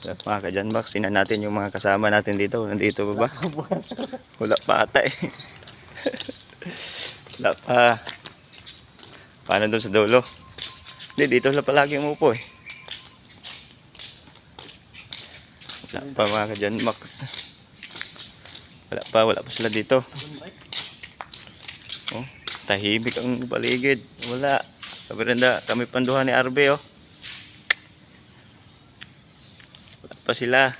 Wala pa ka dyan, Max. Sinan natin yung mga kasama natin dito. Nandito ba ba? Wala pa ata eh. Wala pa. Paano doon sa dulo? Hindi, dito sila palagi umupo eh. Wala pa mga ka dyan, Max. Wala pa, wala pa sila dito. Oh, tahimik ang paligid. Wala. Sabi rin na, kami panduhan ni Arbe oh. Wala pa sila.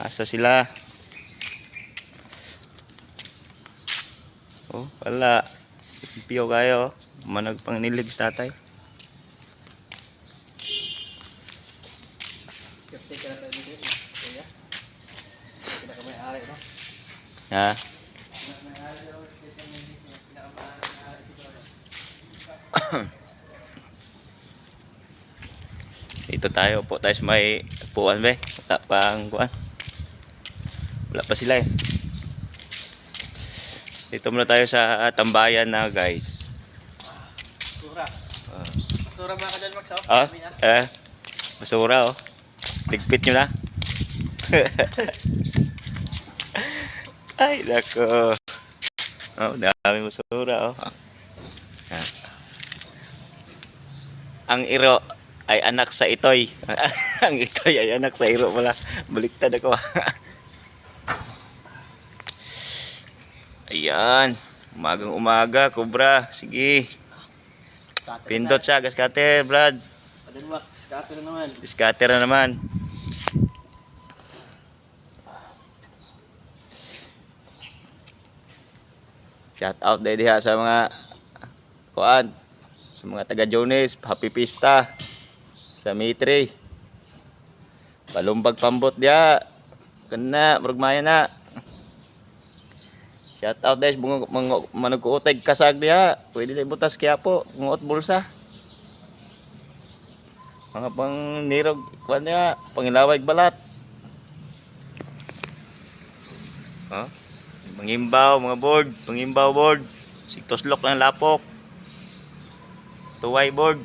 Asa sila? Oh, wala. Piyo kayo. Manag pang nilig sa tatay. Ha? Dito tayo po tayo sa may puan be. Wala pang kuan. Wala pa sila eh. Dito muna tayo sa tambayan na guys. Sura. Sura ba ka dyan, Max? Oh? Ah, eh. Basura oh. Ligpit nyo na. Ay, nako. Oh, dami basura oh. Ah. Ang iro ay anak sa itoy. Ang itoy ay anak sa iro pala. Baliktad ako. Ayan. Umagang umaga, Cobra. Sige. Scatter Pindot siya, gaskater, Brad. Max. Scatter na naman. Scatter na naman. Shout out dahil diha sa mga kuan sa mga taga Jones, Happy Pista sa Mitre. Balumbag pambot dia. Kana, murugmaya na. Shout out mga, mga manugkuutay kasag diha. Pwede na ibutas kaya po, nguot bulsa. Mga pang nirog, kuan niya, pangilaway balat. Ha? Mangimbaw, mga board, pangimbaw board. Sigtoslok ng lapok. Tuway board.